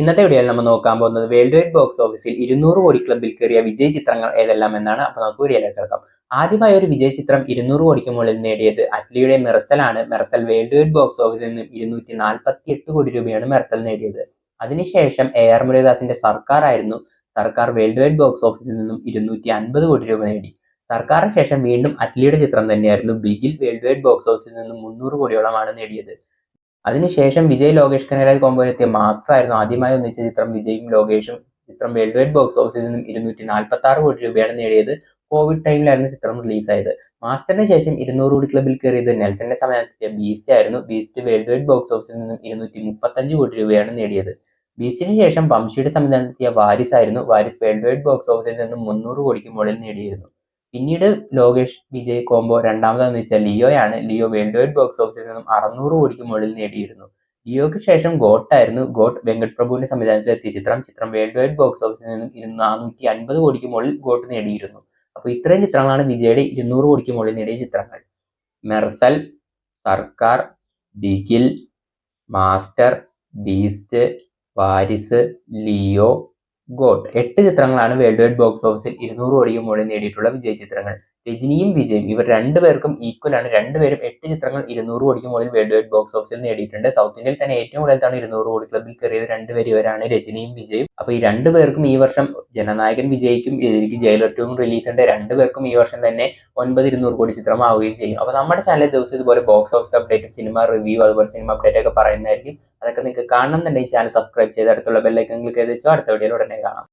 ഇന്നത്തെ വീഡിയോയിൽ നമ്മൾ നോക്കാൻ പോകുന്നത് വേൾഡ് വൈഡ് ബോക്സ് ഓഫീസിൽ ഇരുന്നൂറ് കോടി ക്ലബിൽ കയറിയ വിജയ് ചിത്രങ്ങൾ ഏതെല്ലാം എന്നാണ്. അപ്പോൾ നമുക്ക് വീഡിയോയിലേക്ക് കിടക്കാം. ആദ്യമായ ഒരു വിജയ് ചിത്രം ഇരുന്നൂറ് കോടിക്ക് മുകളിൽ നേടിയത് അറ്റ്ലിയുടെ മെർസലാണ്. മെർസൽ വേൾഡ് വൈഡ് ബോക്സ് ഓഫീസിൽ നിന്നും ഇരുന്നൂറ്റി കോടി രൂപയാണ് മെർസൽ നേടിയത്. അതിനുശേഷം എ ആർ മുരളീദാസിന്റെ സർക്കാർ ആയിരുന്നു സർക്കാർ വേൾഡ് വൈഡ് ബോക്സ് ഓഫീസിൽ നിന്നും ഇരുന്നൂറ്റി അൻപത് കോടി രൂപ നേടി. സർക്കാരിന് ശേഷം വീണ്ടും അറ്റ്ലിയുടെ ചിത്രം തന്നെയായിരുന്നു. ബിഗിൽ വേൾഡ് വൈഡ് ബോക്സ് ഓഫീസിൽ നിന്നും മുന്നൂറ് കോടിയോളമാണ് നേടിയത്. അതിനുശേഷം വിജയ് ലോകേഷ് കനരാജ് കോമ്പോയിലെത്തിയ മാസ്റ്റർ ആയിരുന്നു ആദ്യമായി ഒന്നിച്ച ചിത്രം. വിജയും ലോകേഷും ചിത്രം വേൾഡ് വൈഡ് ബോക്സ് ഓഫീസിൽ നിന്നും ഇരുന്നൂറ്റി നാൽപ്പത്തി ആറ് കോടി രൂപയാണ് നേടിയത്. കോവിഡ് ടൈമിലായിരുന്നു ചിത്രം റിലീസായത് മാസ്റ്ററിന് ശേഷം ഇരുന്നൂറ് കോടി ക്ലബിൽ കയറിയത് നെൽസന്റെ സമയത്തെത്തിയ ബീസ്റ്റ് ആയിരുന്നു. ബീസ്റ്റ് വേൾഡ് വൈഡ് ബോക്സ് ഓഫീസിൽ നിന്നും ഇരുന്നൂറ്റി മുപ്പത്തഞ്ച് കോടി രൂപയാണ് നേടിയത്. ബീസ്റ്റിന് ശേഷം വംശിയുടെ സംവിധാനത്തെത്തിയ വാരിസ് ആയിരുന്നു. വാരിസ് വേൾഡ് വൈഡ് ബോക്സ് ഓഫീസിൽ നിന്നും മുന്നൂറ് കോടിക്ക് മുകളിൽ നേടിയിരുന്നു. പിന്നീട് ലോകേഷ് വിജയ് കോംബോ രണ്ടാമതെന്ന് വെച്ചാൽ ലിയോയാണ്. ലിയോ വേൾഡ് വൈഡ് ബോക്സ് ഓഫീസിൽ നിന്നും അറുന്നൂറ് കോടിക്ക് മുകളിൽ നേടിയിരുന്നു. ലിയോയ്ക്ക് ശേഷം ഗോട്ടായിരുന്നു ഗോട്ട് വെങ്കട് പ്രഭുവിന്റെ സംവിധാനത്തിൽ എത്തിയ ചിത്രം. ചിത്രം വേൾഡ് വൈഡ് ബോക്സ് ഓഫീസിൽ നിന്നും ഇരുന്ന് നാനൂറ്റി അൻപത് കോടിക്ക് മുകളിൽ ഗോട്ട് നേടിയിരുന്നു. അപ്പോൾ ഇത്രയും ചിത്രങ്ങളാണ് വിജയുടെ ഇരുന്നൂറ് കോടിക്ക് മുകളിൽ നേടിയ ചിത്രങ്ങൾ. Mersal Sarkar Bigil Master Beast Varisu Leo GOAT. എട്ട് ചിത്രങ്ങളാണ് വേൾഡ് വൈഡ് ബോക്സ് ഓഫീസിൽ ഇരുന്നൂറ് കോടിക്ക് മുകളിൽ നേടിയിട്ടുള്ള വിജയ ചിത്രങ്ങൾ രജനിയും വിജയും ഇവർ രണ്ടുപേർക്കും ഈക്വൽ ആണ്. രണ്ടുപേരും എട്ട് ചിത്രങ്ങൾ ഇരുന്നൂറ് കോടിക്ക് മുകളിൽ വേൾഡ് വൈഡ് ബോക്സ് ഓഫീസിൽ നേടിയിട്ടുണ്ട്. സൗത്ത് ഇന്ത്യയിൽ തന്നെ ഏറ്റവും കൂടുതൽ തവണ ഇരുന്നൂറ് കോടി ക്ലബിൽ കയറിയത്. രണ്ടുപേരും ഇവരാണ് രജനിയും വിജയും. അപ്പോൾ ഈ രണ്ടുപേർക്കും ഈ വർഷം ജനനായകൻ വിജയിക്കും എനിക്ക് ജയിലർ ടൂവും റിലീസ് ഉണ്ട്. രണ്ടുപേർക്കും ഈ വർഷം തന്നെ ഒൻപത് ഇരുന്നൂറ് കോടി ചിത്രമാവുകയും ചെയ്യും. അപ്പോൾ നമ്മുടെ ചാനലിൽ ദിവസം ഇതുപോലെ ബോക്സ് ഓഫീസ് അപ്ഡേറ്റും സിനിമ റിവ്യൂ അതുപോലെ സിനിമ അപ്ഡേറ്റ് ഒക്കെ പറയുന്നതായിരിക്കും. അതൊക്കെ നിങ്ങൾക്ക് കാണണം എന്നുണ്ടെങ്കിൽ ചാനൽ സബ്സ്ക്രൈബ് ചെയ്ത് അടുത്തുള്ള ബെല്ലൈക്കൻ ക്ലിക്ക് ചെയ്ത് വെച്ചോ. അടുത്ത വീഡിയോയിൽ ഉടനെ കാണാം.